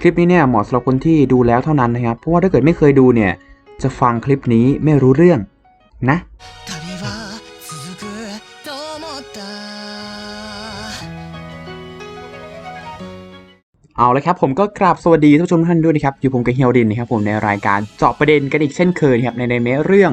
คลิปนี้เนี่ยเหมาะสำหรับคนที่ดูแล้วเท่านั้นนะครับ เพราะว่าถ้าเกิดไม่เคยดูเนี่ย จะฟังคลิปนี้ไม่รู้เรื่องนะเอาละครับผมก็กราบสวัสดีท่านผู้ชมท่านด้วยนะครับ อยู่ผมกับเฮียวดินนะครับผมในรายการเจาะประเด็นกันอีกเช่นเคยครับในในเมเรื่อง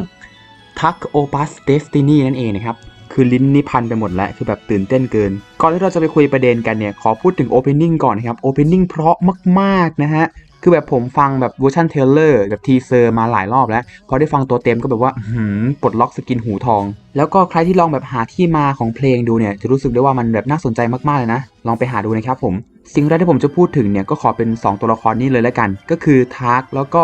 ทักโอปัสเดสตินีนั่นเองนะครับ คือลิ้นนี่พันไปหมดแล้ว คือแบบตื่นเต้นเกิน ก่อนที่เราจะไปคุยประเด็นกันเนี่ย ขอพูดถึงโอเพนนิ่งก่อนนะครับโอเพนนิ่งเพราะมากๆนะฮะ คือแบบผมฟังแบบเวอร์ชันเทเลอร์กับทีเซอร์มาหลายรอบแล้ว พอได้ฟังตัวเต็มก็แบบว่าหืมปลดล็อกสกินหูทอง แล้วก็ใครที่ลองแบบหาที่มาของเพลงดูเนี่ย จะรู้สึกได้ว่ามันแบบน่าสนใจมากๆเลยนะ ลองไปหาดูนะครับผม สิ่งแรกที่ผมจะพูดถึงเนี่ยก็ขอเป็น 2 ตัวละครนี้เลยแล้วกัน ก็คือทาร์กแล้วก็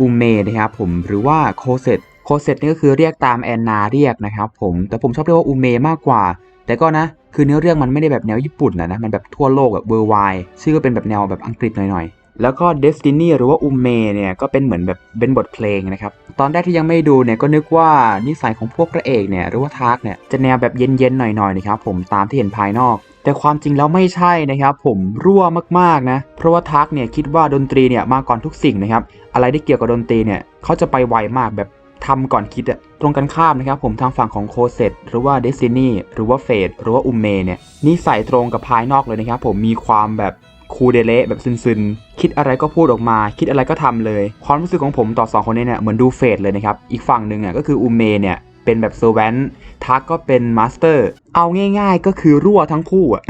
อุเมนะครับผมหรือว่าโคเซต โคเซตนี่ก็คือเรียกตามแอนนาเรียกนะครับผมแต่ผมชอบเรียกว่าอุเมมากกว่า แต่ก็นะคือเนื้อเรื่องมันไม่ได้แบบแนวญี่ปุ่นนะนะมันแบบทั่วโลกแบบเวอร์ไวชื่อก็เป็นแบบแนวแบบอังกฤษหน่อยๆ แล้วก็ Destiny หรือว่าอุเมเนี่ยก็เป็นเหมือนแบบเป็นบทเพลงนะครับตอนแรกที่ยังไม่ดูเนี่ยก็นึกว่านิสัยของพวกพระเอกเนี่ยหรือว่าทาร์กเนี่ยจะแนวแบบเย็นๆหน่อยๆนะครับผมตามที่เห็นภายนอกแต่ความจริงแล้วไม่ใช่นะครับ ผมรั่วมากๆนะ เพราะว่าทาร์กเนี่ยคิดว่าดนตรีเนี่ยมาก่อนทุกสิ่งนะครับ อะไรที่เกี่ยวกับดนตรีเนี่ยเขาจะไปไวมากแบบ ทำก่อนคิดอะตรงกันข้ามนะครับผมทางฝั่งของโคเซตหรือว่าเดซินี่หรือว่าเฟดหรือว่าอุมเมเนี่ยนิสัยตรงกับภายนอกเลยนะครับผมมีความแบบคูเดเละแบบซึนๆ คิดอะไรก็พูดออกมา คิดอะไรก็ทำเลย ความรู้สึกของผมต่อสองคนนี้เนี่ยเหมือนดูเฟดเลยนะครับ อีกฝั่งหนึ่งอะก็คืออุมเมเนี่ยเป็นแบบเซอร์แวนทักก็เป็นมาสเตอร์ เอาง่ายๆก็คือรั่วทั้งคู่อะ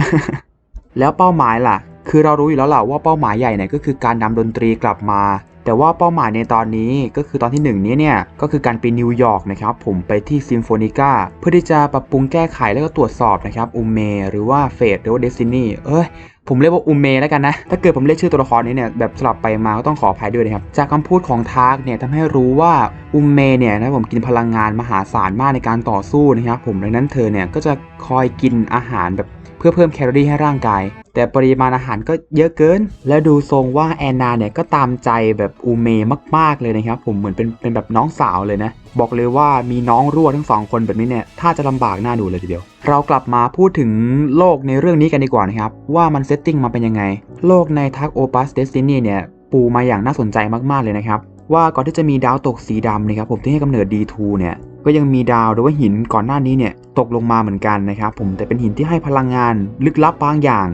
แล้วเป้าหมายล่ะ คือเรารู้อยู่แล้วแหละว่าเป้าหมายใหญ่เนี่ยก็คือการนำดนตรีกลับมา แต่ว่าเป้าหมายในตอนนี้ก็คือตอนที่หนึ่งนี้เนี่ยก็คือการไปนิวยอร์กนะครับผมไปที่ซิมโฟนิก้าเพื่อที่จะปรับปรุงแก้ไขแล้วก็ตรวจสอบนะครับอุเมหรือว่าเฟดหรือว่าเดซินี่เอ้ยผมเรียกว่าอุเมแล้วกันนะ ถ้าเกิดผมเรียกชื่อตัวละครนี้เนี่ยแบบสลับไปมาก็ต้องขออภัยด้วยนะครับ จากคำพูดของทาร์กเนี่ยทำให้รู้ว่าอุเมเนี่ยนะผมกินพลังงานมหาศาลมากในการต่อสู้นะครับผมดังนั้นเธอเนี่ยก็จะคอยกินอาหารแบบ เพื่อเพิ่มแคลอรี่ให้ร่างกาย แต่ปริมาณอาหารก็เยอะเกิน และดูทรงว่าแอนนาเนี่ยก็ตามใจแบบอุเมมากๆเลยนะครับผมเหมือนเป็นเป็นแบบน้องสาวเลยนะ บอกเลยว่ามีน้องรั่วทั้งสองคนแบบนี้เนี่ยถ้าจะลำบากหน่าดูเลยทีเดียว เรากลับมาพูดถึงโลกในเรื่องนี้กันดีกว่านะครับว่ามันเซตติ้งมาเป็นยังไง โลกในทักโอปัสเดสตินีเนี่ยปูมาอย่างน่าสนใจมากๆเลยนะครับว่าก่อนที่จะมีดาวตกสีดำนะครับผมที่ให้กำเนิด D2 เนี่ย ก็ยังมีดาวหรือว่าหินก่อนหน้านี้เนี่ยตกลงมาเหมือนกันนะครับผมแต่เป็นหินที่ให้พลังงานลึกลับบางอย่าง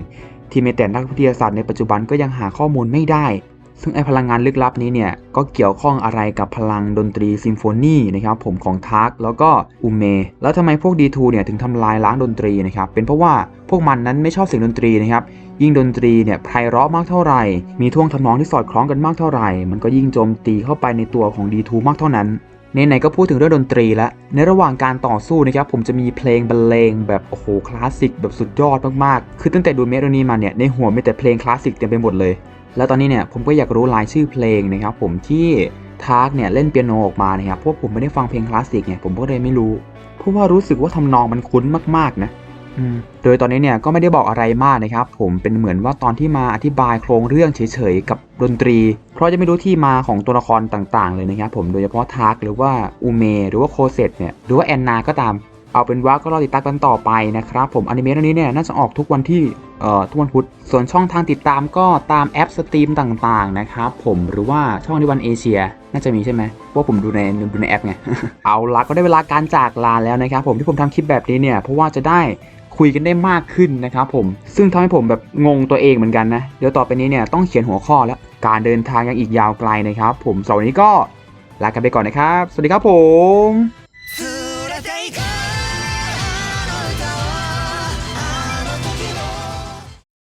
ที่แม้แต่นักวิทยาศาสตร์ในปัจจุบันก็ยังหาข้อมูลไม่ได้ ซึ่งไอพลังงานลึกลับนี้เนี่ยก็เกี่ยวข้องอะไรกับพลังดนตรีซิมโฟนีนะครับผมของทาร์กแล้วก็อุเม แล้วทำไมพวก D2 เนี่ยถึงทำลายล้างดนตรีนะครับเป็นเพราะว่าพวกมันนั้นไม่ชอบเสียงดนตรีนะครับยิ่งดนตรีเนี่ยไพเราะมากเท่าไหร่ มีท่วงทำนองที่สอดคล้องกันมากเท่าไหร่ มันก็ยิ่งโจมตีเข้าไปในตัวของ D2 มากเท่านั้น ไหนๆก็พูดถึงเรื่องดนตรีแล้วในระหว่างการต่อสู้นะครับผมจะมีเพลงบรรเลงแบบโอ้โหคลาสสิกแบบสุดยอดมากๆ คือตั้งแต่ดูเมโลนี้มาเนี่ยในหัวมีแต่เพลงคลาสสิกเต็มไปหมดเลย แล้วตอนนี้เนี่ยผมก็อยากรู้รายชื่อเพลงนะครับผมที่ทาร์กเนี่ยเล่นเปียโนออกมานะครับเพราะผมไม่ได้ฟังเพลงคลาสสิกเนี่ยผมก็เลยไม่รู้ เพราะว่ารู้สึกว่าทำนองมันคุ้นมากๆนะ โดยตอนนี้เนี่ยก็ไม่ได้บอกอะไรมากนะครับ ผมเป็นเหมือนว่าตอนที่มาอธิบายโครงเรื่องเฉยๆกับดนตรี เพราะจะไม่รู้ที่มาของตัวละครต่างๆ เลยนะครับ ผมโดยเฉพาะทาร์กหรือว่าอูเมหรือว่าโคเซตเนี่ยหรือว่าแอนนาก็ตามเอาเป็นว่าก็รอติดตามกันต่อไปนะครับผมอนิเมะเรื่องนี้เนี่ยน่าจะออกทุกวันที่เอ่อทุกวันพุธส่วนช่องทางติดตามก็ตามแอปสตรีมต่างๆนะครับผมหรือว่าช่องที่วันเอเชีย น่าจะมีใช่ไหมพว่าผมดูในดูในแอปไงเอาละก็ได้เวลาการจากลาแล้วนะครับผมที่ผมทำคลิปแบบนี้เนี่ยเพราะว่าจะได้ คุยกันได้มากขึ้นนะครับผม ซึ่งทำให้ผมแบบงงตัวเองเหมือนกันนะ เดี๋ยวต่อไปนี้เนี่ยต้องเขียนหัวข้อแล้ว การเดินทางยังอีกยาวไกลนะครับ ผมสำหรับวันนี้ก็ลากันไปก่อนนะครับ สวัสดีครับผม